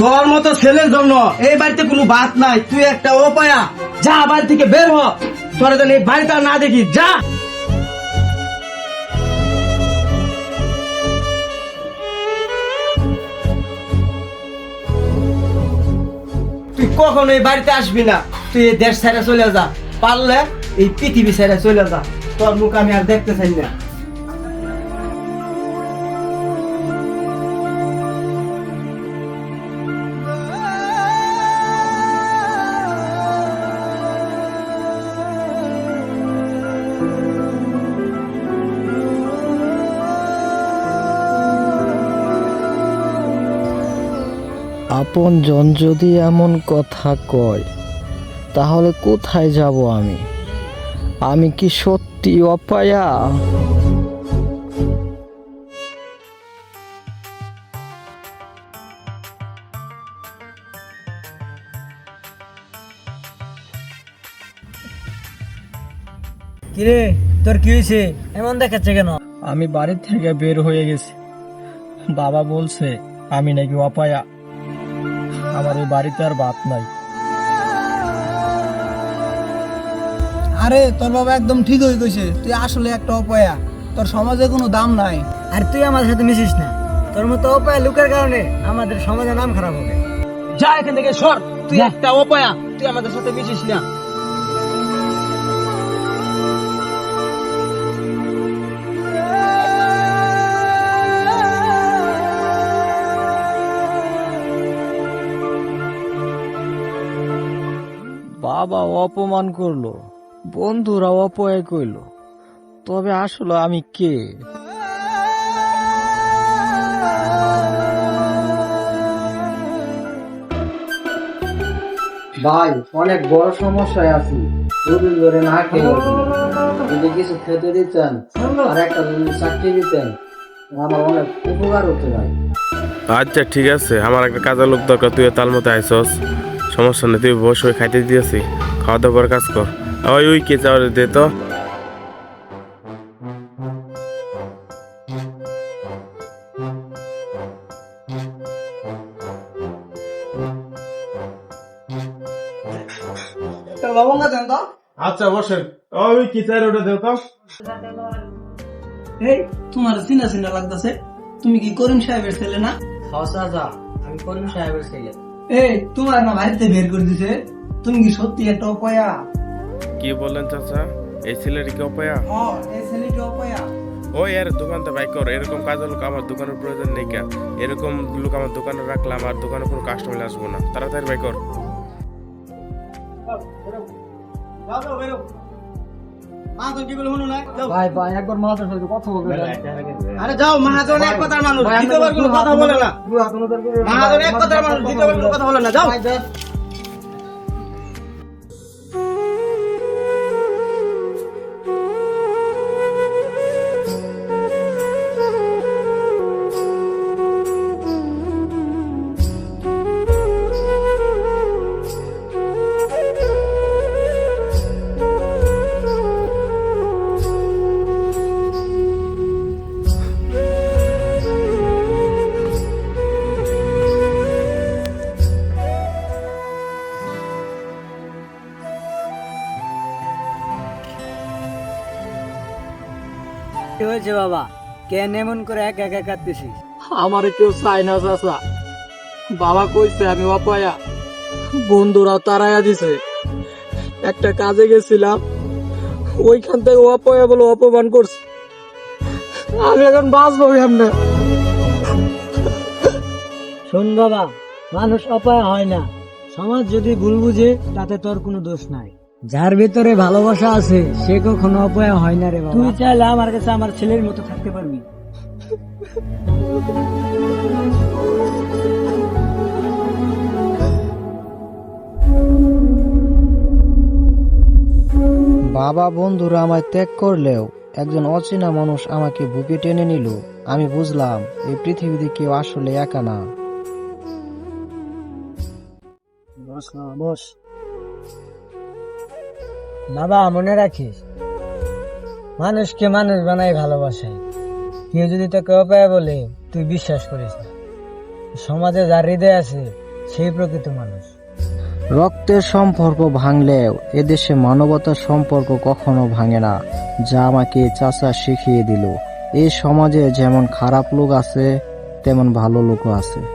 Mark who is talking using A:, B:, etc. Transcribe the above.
A: তোর মতো ছেলের জন্য এই বাড়িতে কোনো বাত নাই। তুই একটা অপায়া যা বাড়ি থেকে বের হ। তোরা যেন এই আর না দেখি, যা। তুই কখনো এই বাড়িতে আসবি না। তুই এই দেশ ছেড়ে চলে যা। পারলে এই পৃথিবী ছেড়ে চলে যা। তোর মুখ আমি আর দেখতে চাই না।
B: আপন জন যদি এমন কথা কয় তাহলে কোথায় যাব আমি? আমি কি সত্যি অপায়া?
C: কিরে তোর কি হয়েছে? এমন দেখাচ্ছে কেন?
B: আমি বাড়ি থেকে বের হয়ে গেছি। বাবা বলছে আমি নাকি অপায়া। আমার এই বাড়িতে আর বাপ নাই।
D: আরে তোর বাবা একদম ঠিক হয়ে গেছে। তুই আসলে একটা অপয়া। তোর সমাজে কোনো দাম নাই।
C: আর তুই আমাদের সাথে মিশিস না। তোর মতো অপয়া লোকের কারণে আমাদের সমাজে নাম খারাপ হবে।
A: যা এখান থেকে সর। তুই একটা অপয়া। তুই আমাদের সাথে মিশিস না।
B: বাবা অপমান করল বন্ধুরা অপয় কইলো তবে আসলে আমি কে? ভাই অনেক বড় সমস্যায় আছি। দুদিন ধরে না খেয়ে যদি কিছু খেতে দিতেন আর একটা যদি চাকরি দিতেন আমার অনেক উপকার হতো ভাই।
E: আচ্ছা ঠিক আছে। আমার একটা কাজের লোক দরকার তুই তার মতো আইসস। সমস্যা নেই তুই বসে খাইতে দিয়েছি খাওয়া দাওয়ার কাজ কর। ওই ওই কে চাও দে তো। আচ্ছা বসেন। ওই কি চাই ওটা দে তো।
D: এই তোমার চিনা চিনা লাগতেছে। তুমি কি করিম সাহেবের ছেলে না?
B: আমি করিম সাহেবের ছেলে।
D: এই তোমার না বাড়িতে বের করে দিছে। তুমি কি সত্যি একটা অপয়া?
E: কি বললেন চাচা? এই ছেলের কি অপায়া?
D: হ এই ছেলেটি অপয়া।
E: ওই এর দোকানটা বাই কর। এরকম কাজের লোক আমার দোকানের প্রয়োজন নেই কে? এরকম লোক আমার দোকানে রাখলে আমার দোকানে কোনো কাস্টমার আসব না। তাড়াতাড়ি বাই কর।
B: ভাই ভাই একবার মাথার সাথে কথা বলবে।
A: আরে যাও মহাজন এক কথার মানুষ দ্বিতীয়বার কোনো কথা বলে না। মহাজন এক কথার মানুষ দ্বিতীয়বার কোনো কথা বলে না। যাও।
C: কি হয়েছে বাবা? কেন এমন করে একা একা কাঁদতেছিস?
B: আমারে কেউ চাই না চাচা। বাবা কইছে আমি অপায়া। বন্ধুরা তারাইয়া দিছে। একটা কাজে গেছিলাম। ওইখান থেকে অপয়া বলে অপমান করছে। আমি এখন বাঁচবো কেমনে?
C: শোন বাবা মানুষ অপায় হয় না। সমাজ যদি ভুল বুঝে তাতে তোর কোনো দোষ নাই। যার ভিতরে ভালোবাসা আছে সে কখনো অপায় হয় না রে বাবা। তুই চাইলে আমার কাছে আমার ছেলের মতো থাকতে পারবি।
B: বাবা বন্ধুরা আমায় ত্যাগ করলেও একজন অচেনা মানুষ আমাকে বুকে টেনে নিল। আমি বুঝলাম এই পৃথিবীতে কেউ আসলে একা না।
C: বস না বস। বাবা, মনে রাখিস, মানুষকে মানুষ বানাই ভালোবাসে। কেউ যদি তোকে অপায় বলে, তুই বিশ্বাস করিস না। সমাজে যার হৃদয় আছে, সেই প্রকৃত মানুষ।
B: রক্তের সম্পর্ক ভাঙলেও এদেশে মানবতার সম্পর্ক কখনো ভাঙে না। যা আমাকে চাচা শিখিয়ে দিল, এই সমাজে যেমন খারাপ লোক আছে, তেমন ভালো লোকও আছে।